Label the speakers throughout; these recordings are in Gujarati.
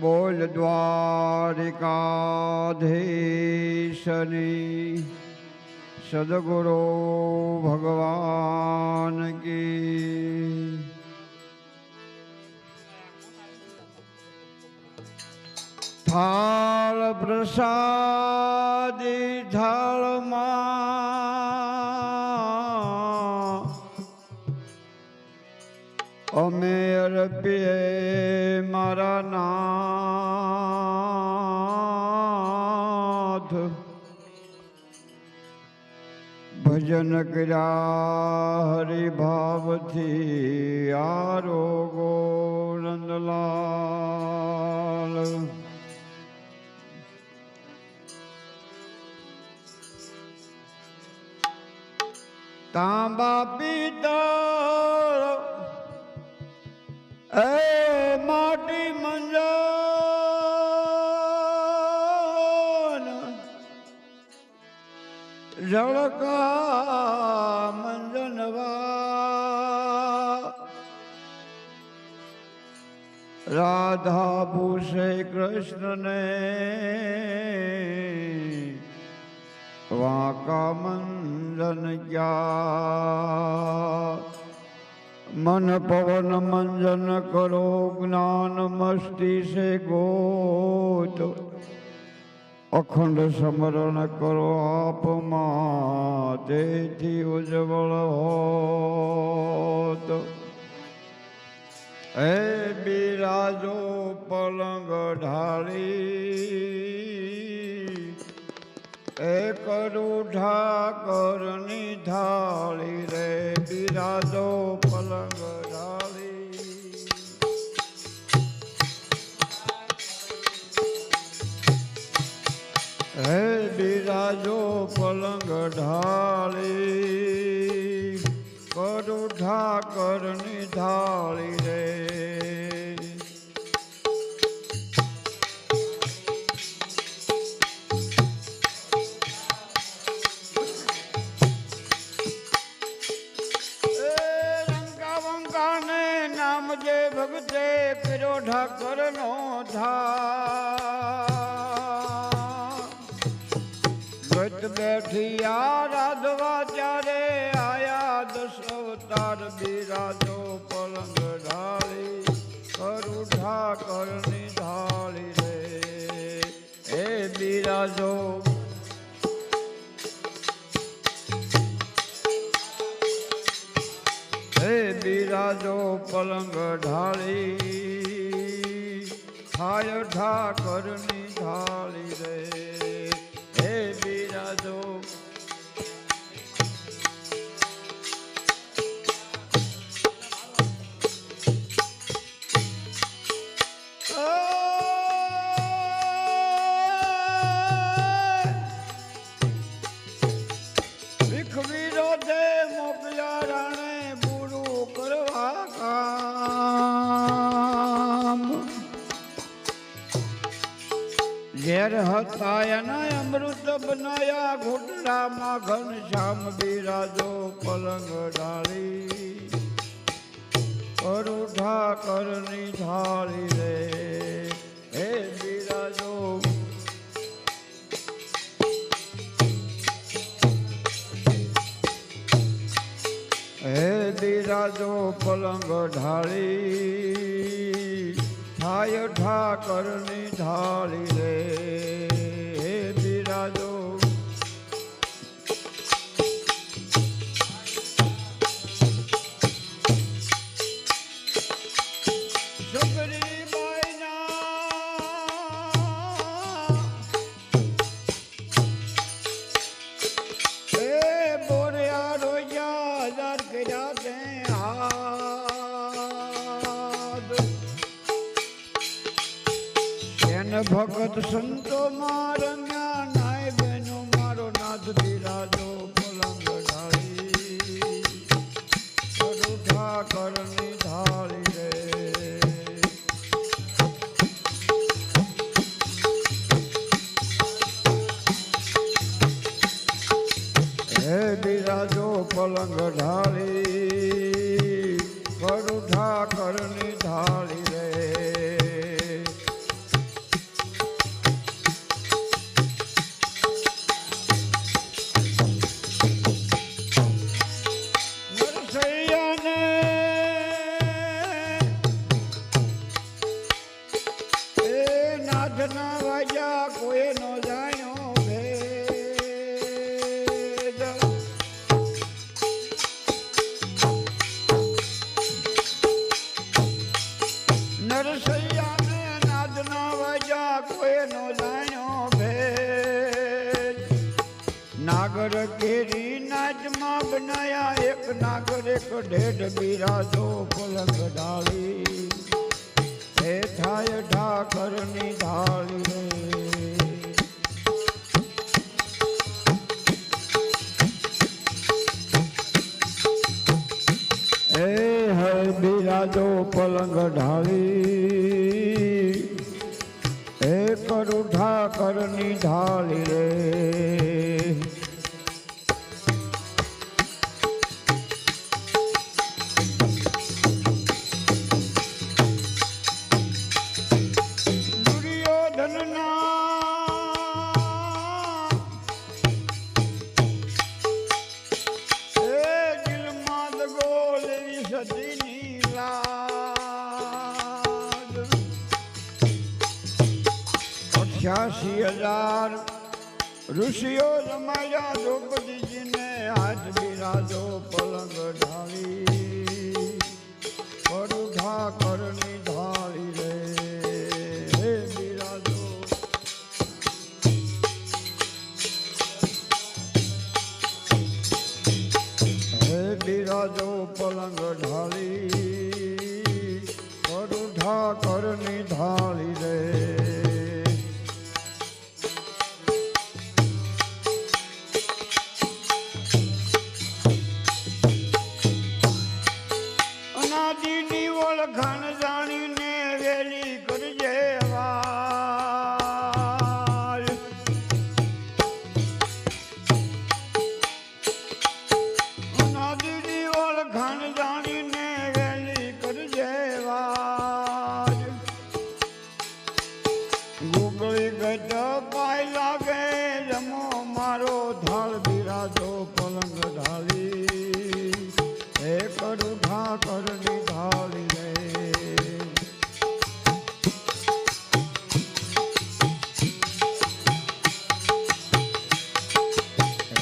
Speaker 1: બોલ દ્વારિકાધીશની સદગુરુ ભગવાન કી. થાળ પ્રસાદી થાળમાં અમે અરપીએ મારા નાથ. ભજન કર્યા હરિભાવથી આરોગો નંદલાલ. તાંબા પિત્તળ એ માટી મંજન ઝળકા મંજનવા. રાધા ભૂષે કૃષ્ણને વાંકા મંજન ક્યાં? મન પવન મંજન કરો જ્ઞાન મસ્તી સે ગોત. અખંડ સમરણ કરો આપમાં તેથી ઉજ્જવળ હોત. હે બિરાજો પલંગ ઢાળી, એ કરું ઠાકરની થાળી રે. બિરાજો પલંગ ઢાળી. હે બિરાજો પલંગ ઢાળી. કરું ઠાકરની ઢાળી રે. નો ધા ગત બેઠી આ રાધવા ત્યારે આયા દસ અવતાર બિરાજો પલંગ ઢાળી કરું ઠાકરની ઢાળી રે. હે બિરાજો. હે બિરાજો પલંગ ઢાળી થાય ઠાકરની ઢાળી રે. હે બિરાજો ઘેર હતા એના અમૃત બનાયા ઘૂંટડામાં ઘન શ્યામ બિરાજો પલંગ ડાળી કરું કરની થાળી રે. હે બિરાજો. હે બિરાજો, પલંગ ઢાળી. થાય ઠાકરની ઢાળી રે. भगत संत मारन નાથના વાજા કોઈ નો જાણ્યો ભેદ. નરસૈયાને નાથના વાજા કોઈ નો જાણ્યો ભેદ. નાગર કેરી નાચમાં બનાયા, એક નાગર, એક ઢેઢ બિરાજો પલંગ ડાળી. હે થાય ઠાકરની ઢાળી એ હે બિરાજો પલંગ ઢાળી. એ કરું ઠાકરની ઢાળી રે. અઠ્યાસી હજાર. ઋષિઓ રમાયા દ્રૌપદીજીને આજ બિરાજો પલંગ ઢાળી. પરુઠા કરની ઢાળી રે. હે બિરાજો. હે બિરાજો પલંગ ઢાળી. પરુઠા કરની ઢાળી રે.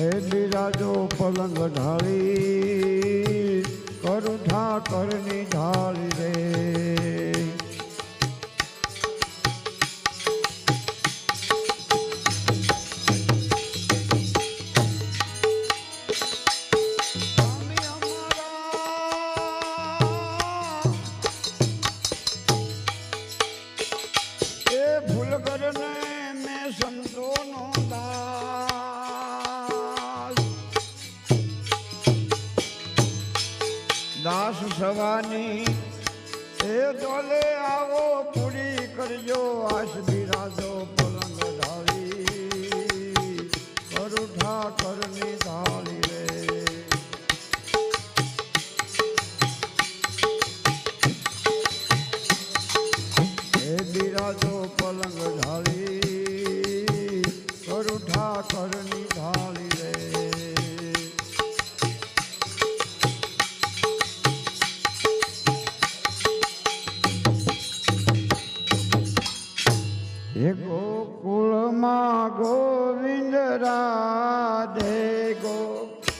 Speaker 1: હે બિરાજો પલંગ ઢાળી કરું ઠાકરની ઢાળી રે. ભૂલ કરને મેં સંતોનો દાસ સવાની એ દોલે આવો પૂરી કરજો આશ બિરાજો પલંગ ઢાળી. કરુઠા કરની ઢાળી. રાધે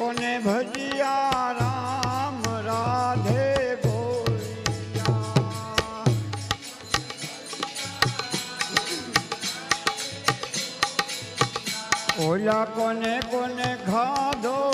Speaker 1: કોને ભજિયા રામ રાધે ઓલા કોને કોને ખાધો?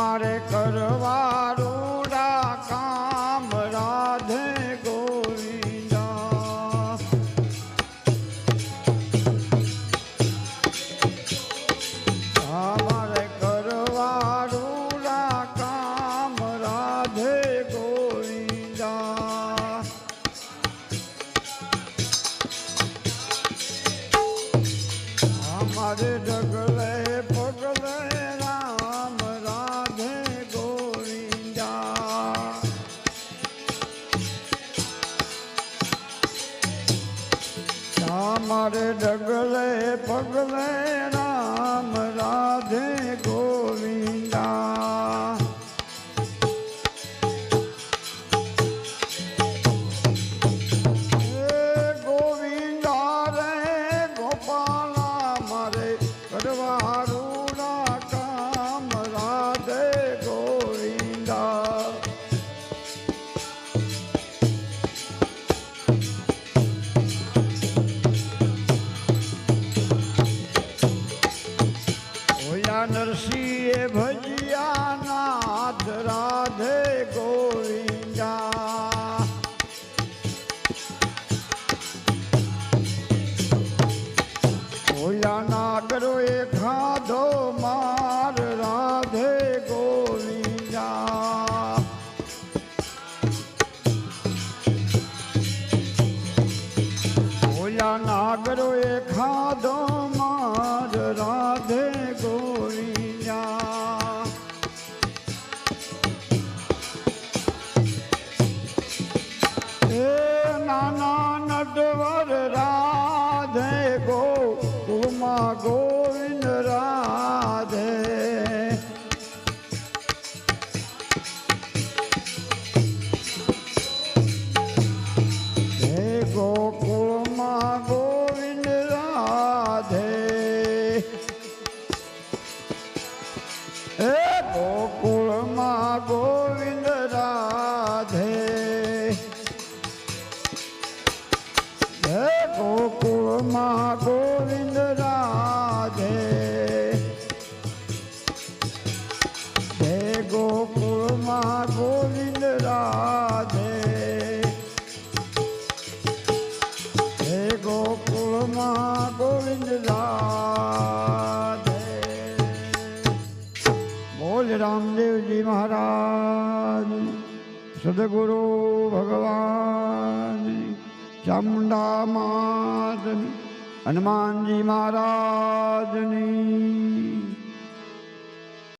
Speaker 1: મારે કરવા રૂડા કામ રાધે ગોવિંદા. મારે કરવા રૂડા કામ રાધે ગોવિંદા. મારે ડગ માર રાધે હનુમાનજી મહારાજની